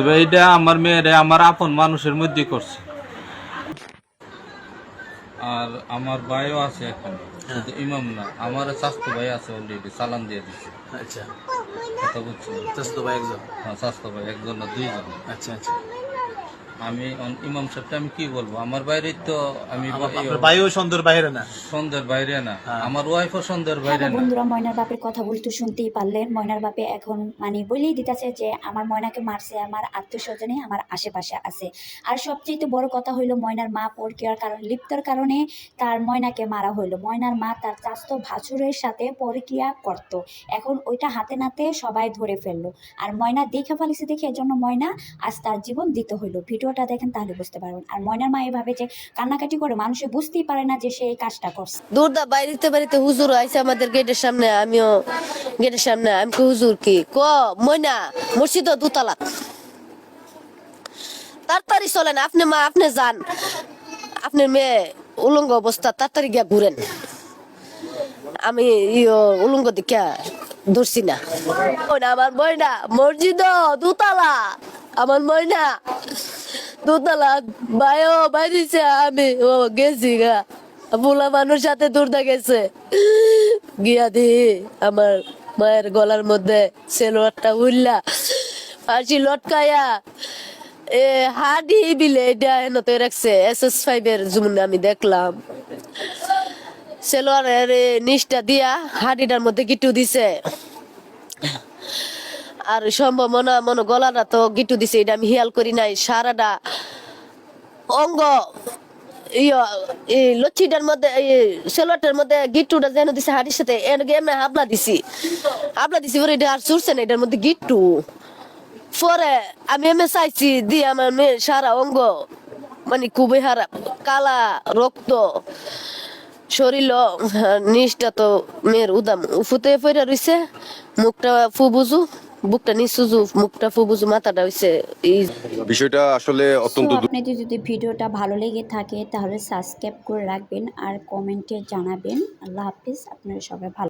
তবে এইটা আমার মেয়েরে আমার আপন মানুষের মধ্যে করছে। আর আমার ভাইও আছে এখন শুধু ইমাম না। আমার স্বাস্থ্য ভাই আছে অলরেডি চালান দিয়ে দিচ্ছে আচ্ছা। কথা বুঝছি চাস্তো ভাই একজন? হ্যাঁ, স্বাস্থ্য ভাই একজন না দুইজন। আচ্ছা আচ্ছা। আমি ইমাম সাহেবটা আমি কি বলব? আমার বাইরে তো আমি আপনার ভাইও বাইরে না? সন্ধ্যের বাইরে না। আমার ওয়াইফও সন্ধ্যের বাইরে হ্যাঁ না। বন্ধুরা ময়নার বাপের কথা বলতে শুনতেই পারলেন ময়নার বাপে এখন মানে বলেই দিতেছে যে আমার ময়নাকে মারছে আমার আত্মীয় স্বজনে আমার আশেপাশে আছে। আর সবচেয়ে বড় কথা হইল ময়নার মা পরকিয়ার কারণে লিপ্তর কারণে তার ময়নাকে মারা হইল। ময়নার মা তার চাস্ত ভাসুরের সাথে পরকিয়া করত। এখন ওইটা হাতে নাতে সবাই ধরে ফেলল। আর ময়না দেখে ফেলেছে দেখে এজন্য ময়না আজ তার জীবন দিতে হইল। ভিডিওটা দেখেন তাহলে বুঝতে পারবেন। আর ময়নার মা এভাবে যে কান্নাকাটি করে, মানুষে বুঝতেই পারে না যে সে এই কাজটা করছে। দূরদা, বাড়িতে বাড়িতে হুজুর আইছে আমাদের গেটের সামনে, আমিও গেটের সামনে, আমি হুজুর কি? ক, ময়না, মসজিদ দুতলা। তাড়াতাড়ি চলেন, আপনি মা, আপনি যান। আপনার মেয়ে, উলঙ্গ অবস্থা, তাড়াতাড়ি গিয়া ঘুরেন। আমি উলঙ্গ দিকে ধরছি না। আমার ময়না, মসজিদ দুতলা। আমার ময়না। দোতলা। বায়ো বাজিছে আমি, ও, গেছি গা। বুলা মানুষ সাথে গেছে। গিয়া দি আমার মায়ের গলার মধ্যে সেলোয়ারটা উল্লা ফাঁসি লটকায়া। এ, হাডি বিলে এটা এনতে রাখছে, এস এস ফাইভ এর জুমনে আমি দেখলাম। সেলোয়ারের নিচটা দিয়া হাডিটার মধ্যে কিটু দিছে। আর সম্ভাবনা মনে মনে গলাটা তো গিটু দিছে, এটা আমি হিয়াল করি নাই। সারাটা অঙ্গ লচ্ছিটার মধ্যে সেলোয়ারটার মধ্যে গিট্টুটা যেন দিছে হাড়ির সাথে, এর এমনি হাবলা দিছি। হাবলা দিছি পরে এটা আর চুরছে না, এটার মধ্যে গিট্টু। পরে আমি এমনি চাইছি দিয়ে আমার মেয়ের সারা অঙ্গ মানে খুবই হারা কালা রক্ত, শরীর নিচটা তো মেয়ের উদাম। উফুতে ফেরা রইছে, মুখটা ফু বুঝু। বুকটা নিচুজু মুখটা ফুবুজু মাথাটা হইছে এই বিষয়টা আসলে অত্যন্ত আপনাদের যদি ভিডিওটা ভালো লেগে থাকে তাহলে সাবস্ক্রাইব করে রাখবেন আর কমেন্টে জানাবেন। আল্লাহ হাফিজ আপনারা সবাই ভালো